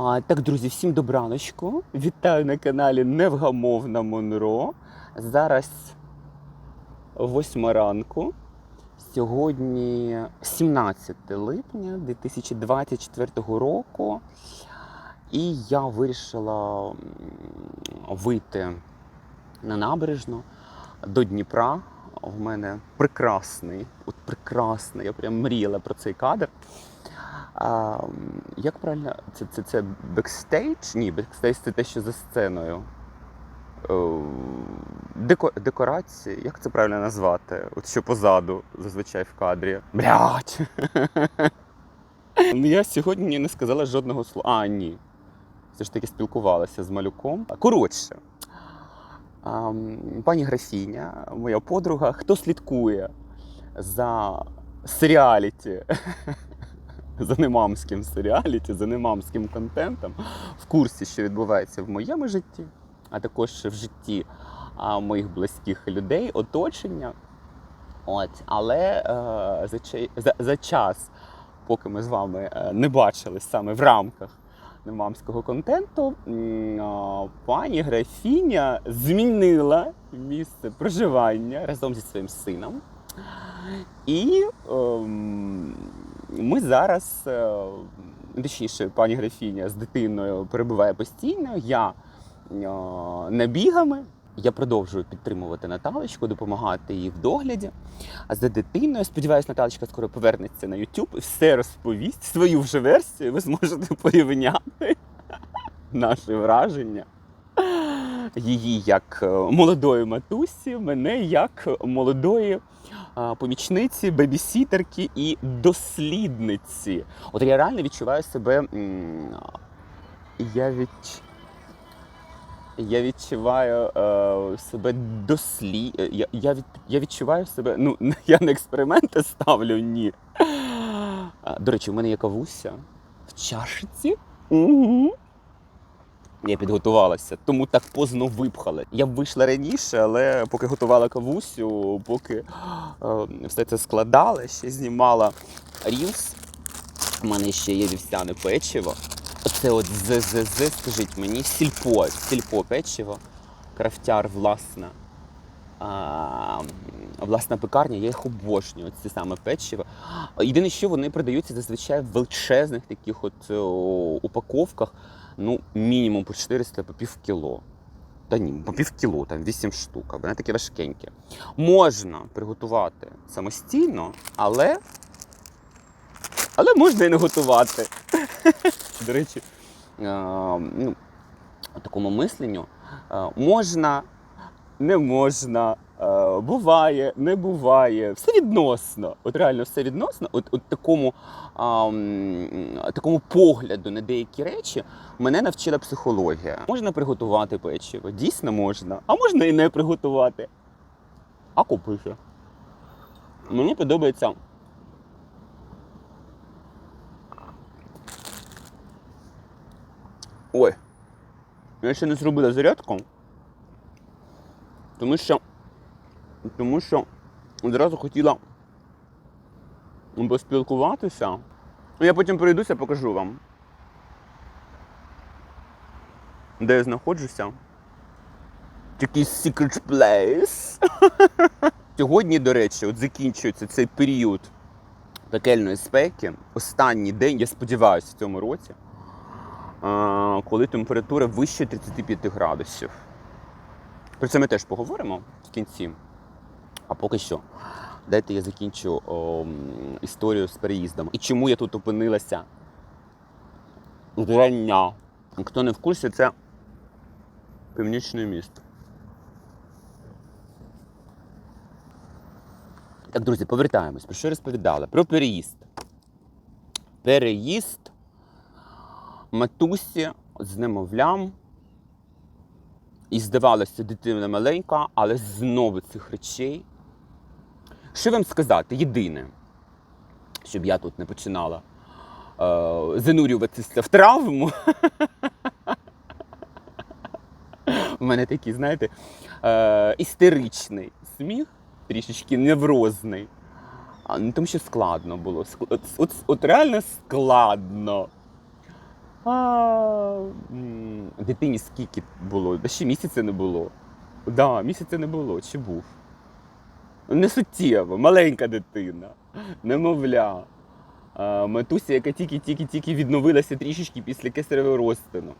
А, так, друзі, всім добраночку. Вітаю на каналі Невгамовна Монро. Зараз 8 ранку. Сьогодні 17 липня 2024 року. І я вирішила вийти на набережну до Дніпра. У мене прекрасний, от прекрасний, я прям мріяла про цей кадр. А, як правильно? Це, це, це бекстейдж? Ні, бекстейдж це те, що за сценою. Е, Деко, декорації, як це правильно назвати? От що позаду, зазвичай в кадрі. Блять! Я сьогодні не сказала жодного слова. А, ні. Все ж таки спілкувалася з малюком. Коротше, а, пані графіня, моя подруга, хто слідкує за серіаліті, за немамським серіаліті, за немамським контентом, в курсі, що відбувається в моєму житті, а також в житті а, моїх близьких людей, оточення. От, але е, за, за, за час, поки ми з вами е, не бачились саме в рамках немамського контенту, а, пані графіня змінила місце проживання разом зі своїм сином. І ем, ми зараз, е, точніше, пані графіня з дитиною перебуває постійно. Я е, набігами. Я продовжую підтримувати Наталочку, допомагати їй в догляді. А за дитиною, сподіваюся, Наталочка скоро повернеться на YouTube і все розповість. Свою вже версію ви зможете порівняти наші враження. Її як е, молодої матусі, мене як молодої помічниці, бебісітерки і дослідниці. От я реально відчуваю себе. Я від... Я відчуваю е, себе дослі... е, Я, я, від... я відчуваю себе. Ну, я не експерименти ставлю, ні. До речі, у мене є кавуся в чашиці. Угу. Я підготувалася, тому так поздно випхали. Я вийшла раніше, але поки готувала кавусю, поки е, все це складала, ще знімала рілс. У мене ще є вівсяне печиво. Оце от ЗЗЗ, скажіть мені, сільпо, сільпо печиво, крафтяр власна. А, власна пекарня, я їх обожнюю, це саме печиво. Єдине, що вони продаються зазвичай в величезних таких от о, упаковках, ну, мінімум по 400 по пів кіло. Та ні, по пів кіло, там 8 штук, вони такі важкенькі. Можна приготувати самостійно, але. Але можна і не готувати. До речі, е, ну, такому мисленню е, можна, не можна, е, буває, не буває. Все відносно. От реально все відносно. От, от такому, а, такому погляду на деякі речі мене навчила психологія. Можна приготувати печиво, дійсно можна, а можна і не приготувати. А купити. Мені подобається. Ой, я ще не зробила зарядку. Тому що. Тому що одразу хотіла поспілкуватися. Ну, Я потім пройдуся, покажу вам. Де я знаходжуся. Такий secret place. Сьогодні, до речі, от закінчується цей період пекельної спеки. Останній день, я сподіваюся, в цьому році, коли температура вище 35 градусів. Про це ми теж поговоримо в кінці. А поки що, дайте я закінчу о, історію з переїздом. І чому я тут опинилася зрання. Хто не в курсі, це північне місто. Так, друзі, повертаємось. Про що розповідали? Про переїзд. Переїзд матусі з немовлям. І здавалося, дитина маленька, але знову цих речей. Що вам сказати? Єдине, щоб я тут не починала е, занурюватися в травму. У мене такий, знаєте, е, істеричний сміх, трішечки неврозний. А, ну, тому що складно було. От, от, от реально складно. А, дитині скільки було? Ще місяця не було. Да, місяця не було, чи був? Не суттєво, маленька дитина, немовля. А, матуся, яка тільки-тільки-тільки відновилася трішечки після кесаревого розтину.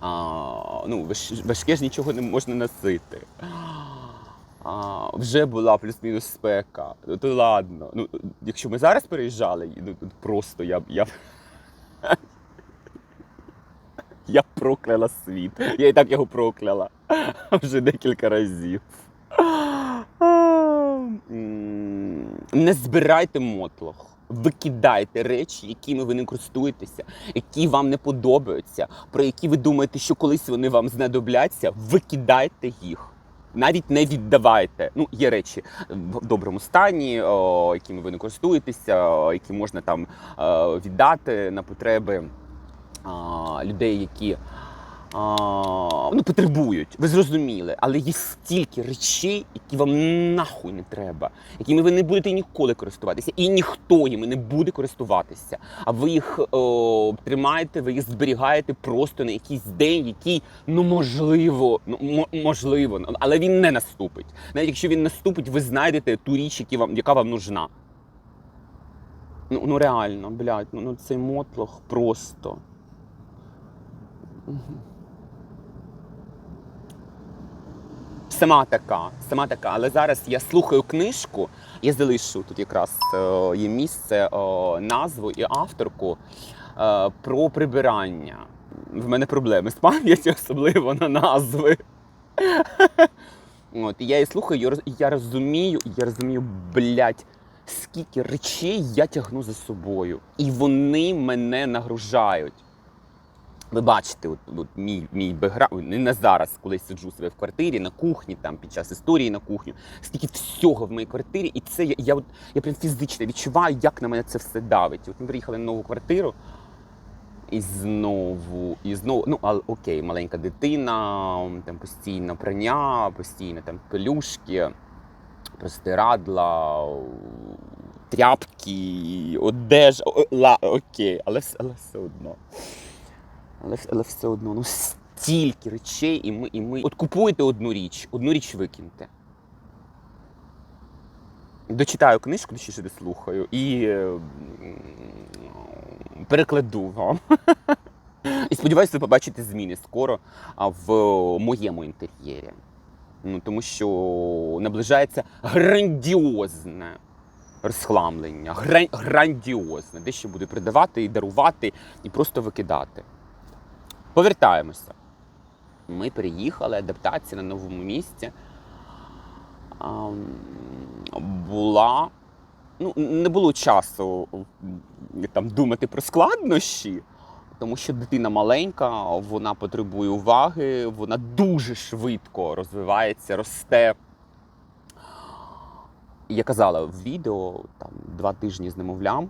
А, ну, важ- важке ж нічого не можна носити. А, вже була плюс-мінус спека. Ну, то ладно. Ну, якщо ми зараз переїжджали, ну просто я б я. б- Я б прокляла світ. Я і так його прокляла. Вже декілька разів. Не збирайте мотлох. Викидайте речі, якими ви не користуєтеся, які вам не подобаються, про які ви думаєте, що колись вони вам знадобляться. Викидайте їх. Навіть не віддавайте. Ну, є речі в доброму стані, о, якими ви не користуєтеся, о, які можна там е, віддати на потреби людей, які а, ну, потребують. Ви зрозуміли, але є стільки речей, які вам нахуй не треба, якими ви не будете ніколи користуватися, і ніхто їми не буде користуватися. А ви їх о, тримаєте, ви їх зберігаєте просто на якийсь день, який ну можливо, ну мо- можливо, але він не наступить. Навіть якщо він наступить, ви знайдете ту річ, які вам, яка вам нужна. Ну, ну реально, блядь, ну, ну цей мотлох просто. Сама така, сама така. Але зараз я слухаю книжку, я залишу тут якраз е, місце, е, назву і авторку е, про прибирання. В мене проблеми з пам'яттю, особливо на назви. От, я її слухаю, я розумію, я розумію, блядь, скільки речей я тягну за собою. І вони мене нагружають. Ви бачите, от, от мій, мій бекграунд, не на зараз, коли сиджу себе в квартирі, на кухні, там під час історії на кухню, скільки всього в моїй квартирі, і це я, я, от, я прям фізично відчуваю, як на мене це все давить. От ми приїхали на нову квартиру, і знову, і знову, ну але окей, маленька дитина, там постійно прання, постійно там пелюшки, простирадла, тряпки, одежа, ла, окей, але, але все одно. Але, але все одно, ну стільки речей, і ми, і ми. От купуєте одну річ, одну річ викиньте. Дочитаю книжку, не слухаю, і перекладу вам. І сподіваюся, ви побачите зміни скоро в моєму інтер'єрі. Ну, тому що наближається грандіозне розхламлення, гран- грандіозне, де ще буде продавати і дарувати, і просто викидати. Повертаємося. Ми переїхали, адаптація на новому місці. Ам, Була. Ну, не було часу там думати про складнощі, тому що дитина маленька, вона потребує уваги, вона дуже швидко розвивається, росте. Я казала в відео там два тижні з немовлям.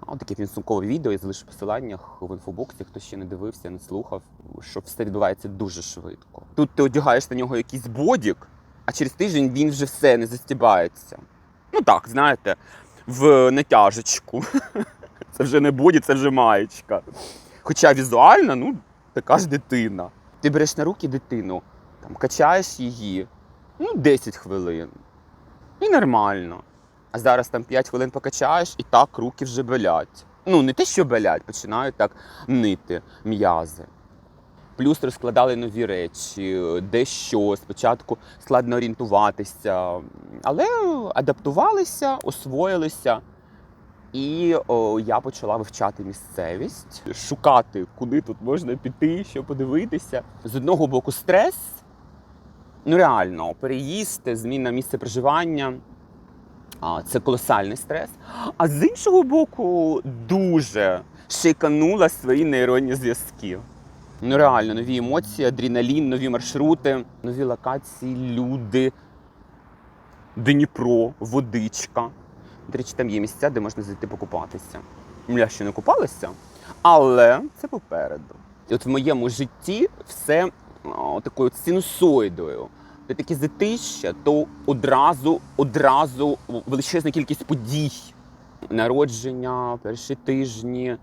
А, Таке підсумкове відео, я залишу посиланнях в інфобоксі, хто ще не дивився, не слухав, що все відбувається дуже швидко. Тут ти одягаєш на нього якийсь бодік, а через тиждень він вже все не застібається. Ну так, знаєте, в натяжечку. Це вже не боді, це вже маєчка. Хоча візуально, ну, така ж дитина. Ти береш на руки дитину, там, качаєш її, ну, 10 хвилин. І нормально. А зараз там 5 хвилин покачаєш, і так руки вже болять. Ну, не те, що болять, починають так нити м'язи. Плюс розкладали нові речі, дещо спочатку складно орієнтуватися, але адаптувалися, освоїлися. І о, я почала вивчати місцевість, шукати, куди тут можна піти, що подивитися. З одного боку, стрес, ну реально, переїзд, зміна місця проживання. Це колосальний стрес. А з іншого боку, дуже шиканула свої нейронні зв'язки. Ну реально, нові емоції, адреналін, нові маршрути, нові локації, люди, Дніпро, водичка. До речі, там є місця, де можна зайти покупатися. Я ще не купалася, але це попереду. І от в моєму житті все о, такою синусоїдою. Де таке затища, то одразу, одразу величезна кількість подій. Народження, перші тижні,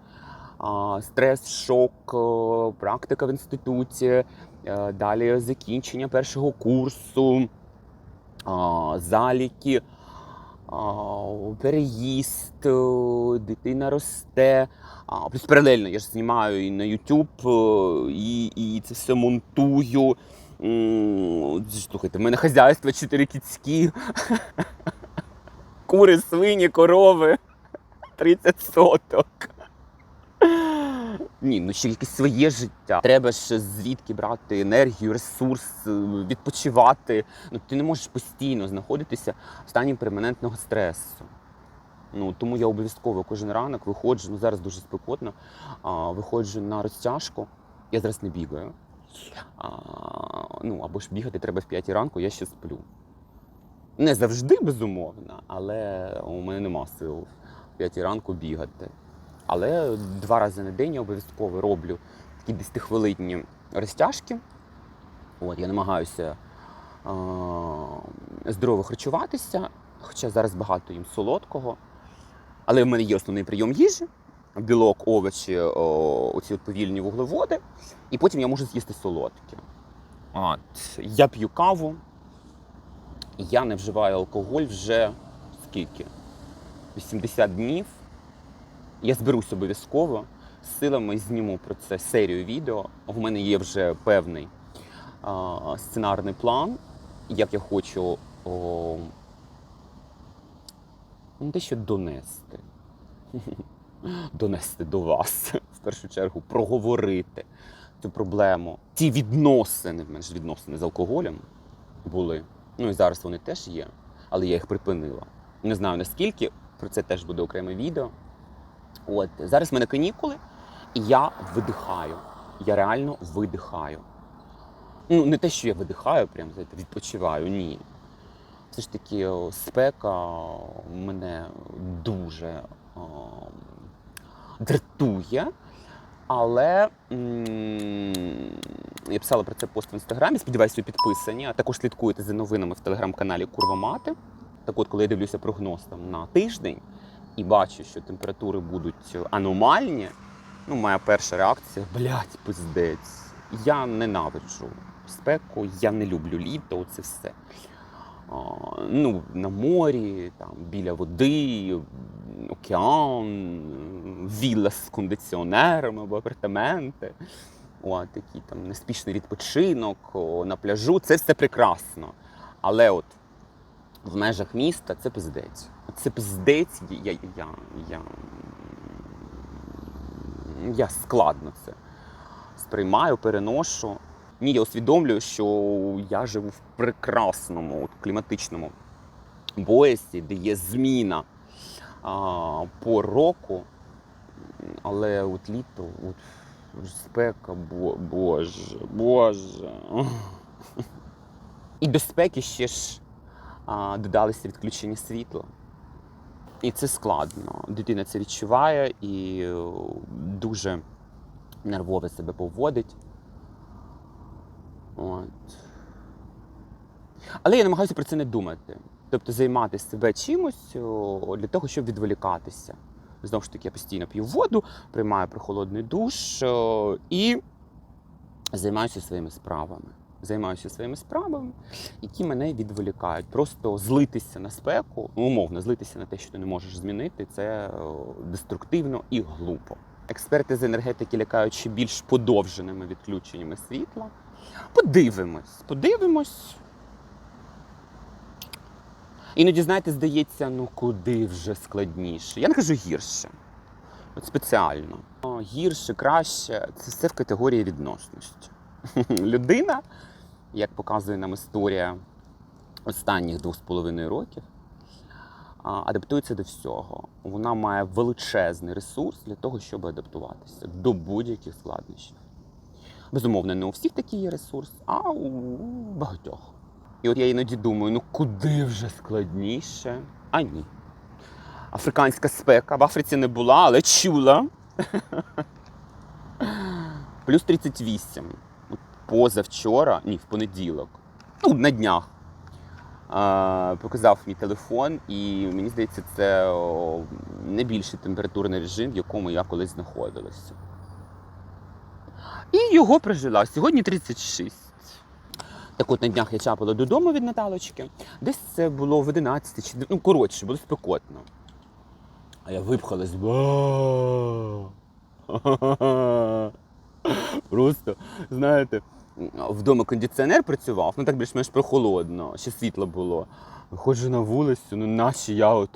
стрес, шок, е, практика в інституті, е, далі закінчення першого курсу, заліки, переїзд, е, дитина росте. Плюс паралельно я ж знімаю і на YouTube, і, і це все монтую. Слухайте, в мене хазяйство чотири кіцькі, кури, свині, корови, 30 соток. Ні, ну ще якесь своє життя. Треба ж звідки брати енергію, ресурс, е, відпочивати. Ну ти не можеш постійно знаходитися в стані перманентного стресу. Ну тому я обов'язково кожен ранок виходжу. Ну зараз дуже спекотно. А, виходжу на розтяжку. Я зараз не бігаю. А, ну або ж бігати треба в 5 ранку, я ще сплю. Не завжди, безумовно, але у мене нема сил в 5 ранку бігати. Але два рази на день я обов'язково роблю такі 10-хвилинні розтяжки. От, я намагаюся е- здорово харчуватися, хоча зараз багато їм солодкого. Але в мене є основний прийом їжі, білок, овочі, о, оці от повільні вуглеводи, і потім я можу з'їсти солодке. От. Я п'ю каву, я не вживаю алкоголь вже скільки? 80 днів. Я зберусь обов'язково з силами зніму про це серію відео. У мене є вже певний а, сценарний план, як я хочу о, ну, не що донести. Донести до вас, в першу чергу, проговорити цю проблему. Ті відносини, ж відносини з алкоголем були. Ну і зараз вони теж є, але я їх припинила. Не знаю наскільки, про це теж буде окреме відео. От зараз в мене канікули, і я видихаю. Я реально видихаю. Ну, не те, що я видихаю, прям відпочиваю, ні. Все ж таки, спека мене дуже дратує. Але м, я писала про це пост в інстаграмі. Сподіваюся, ви підписані. А також слідкуєте за новинами в телеграм-каналі Курва Мати. Так от, коли я дивлюся прогноз там на тиждень і бачу, що температури будуть аномальні, ну, моя перша реакція блядь, пиздець. Я ненавиджу спеку, я не люблю літо, оце все. А, ну, на морі, там, біля води, океан, вілла з кондиціонером або апартаменти. О, такий там неспішний відпочинок о, на пляжу. Це все прекрасно. Але от в межах міста це пиздець. Це пиздець, я, я, я, я, складно це сприймаю, переношу. Ні, я усвідомлюю, що я живу в прекрасному от, кліматичному поясі, де є зміна а, по року, але от літо, от спека, бо, боже, боже. І до спеки ще ж а, додалися відключення світла. І це складно. Дитина це відчуває і е, дуже нервово себе поводить. От. Але я намагаюся про це не думати. Тобто займати себе чимось для того, щоб відволікатися. Знову ж таки, я постійно п'ю воду, приймаю прохолодний душ і займаюся своїми справами. Займаюся своїми справами, які мене відволікають. Просто злитися на спеку, ну, умовно, злитися на те, що ти не можеш змінити, це деструктивно і глупо. Експерти з енергетики лякають ще більш подовженими відключеннями світла. Подивимось, подивимось. Іноді, знаєте, здається, ну куди вже складніше. Я не кажу гірше. От спеціально. Гірше, краще це все в категорії відносності. Людина, як показує нам історія останніх двох з половиною років, адаптується до всього. Вона має величезний ресурс для того, щоб адаптуватися до будь-яких складнощів. Безумовно, не у всіх такий є ресурс, а у багатьох. І от я іноді думаю, ну куди вже складніше? А ні. Африканська спека в Африці не була, але чула. Плюс 38. От Позавчора, ні, в понеділок. Ну, на днях. а, показав мій телефон, і мені здається, це найбільший температурний режим, в якому я колись знаходилася. І його прожила. Сьогодні 36. Так от на днях я чапала додому від Наталочки. Десь це було в 11 чи ну коротше, було спекотно. А я випхалась. Просто, знаєте, вдома кондиціонер працював, ну так більш-менш прохолодно, ще світло було. Виходжу на вулицю, ну наче я от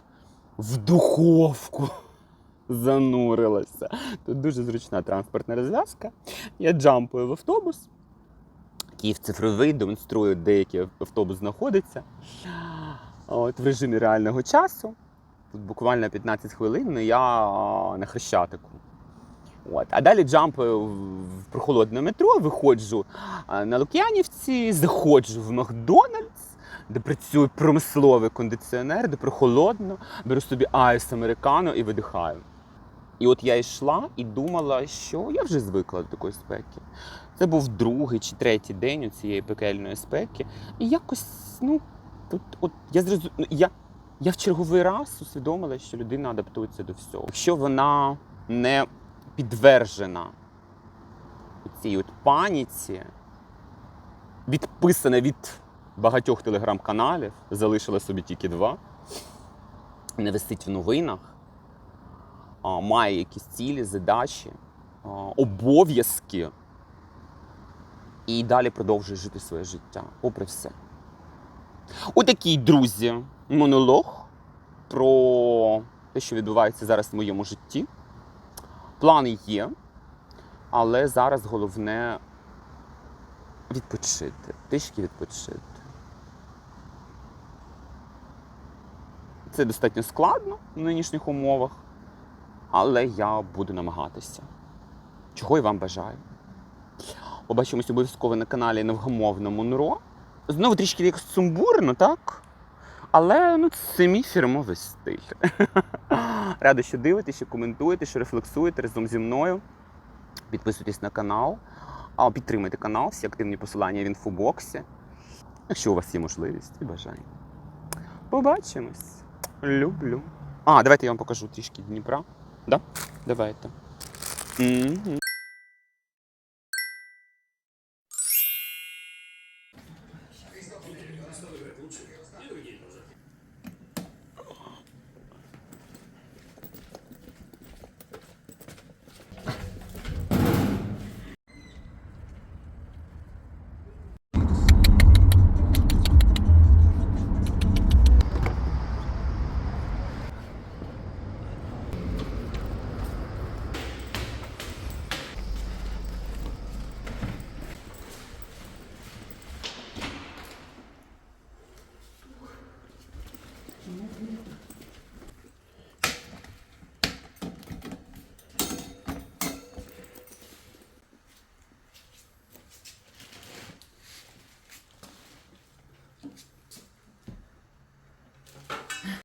в духовку занурилася. Тут дуже зручна транспортна розв'язка. Я джампую в автобус. Київ цифровий демонструє, де який автобус знаходиться. От, в режимі реального часу. Тут буквально 15 хвилин, ну я на Хрещатику. От. А далі джампую в в прохолодне метро, виходжу на Лук'янівці, заходжу в Макдональдс, де працює промисловий кондиціонер, де прохолодно, беру собі айс американо і видихаю. І от я йшла і думала, що я вже звикла до такої спеки. Це був другий чи третій день у цієї пекельної спеки. І якось, ну, тут, от я зрозу... ну, я, я в черговий раз усвідомила, що людина адаптується до всього. Якщо вона не підтверджена цій от паніці, відписана від багатьох телеграм-каналів, залишила собі тільки два, не висить в новинах, має якісь цілі, задачі, обов'язки і далі продовжує жити своє життя, попри все. Отакий, друзі, монолог про те, що відбувається зараз в моєму житті. Плани є, але зараз головне відпочити, трішки відпочити. Це достатньо складно в нинішніх умовах, але я буду намагатися. Чого і вам бажаю. Побачимось обов'язково на каналі Невгамовна Монро. Знову трішки якось сумбурно, так? Але ну, це мій фірмовий стиль. Радо, що дивитесь, що коментуєте, що рефлексуєте разом зі мною. Підписуйтесь на канал, а підтримуйте канал, всі активні посилання в інфобоксі. Якщо у вас є можливість і бажання. Побачимось. Люблю. А, давайте я вам покажу трішки Дніпра. Да? Давайте. Мгм.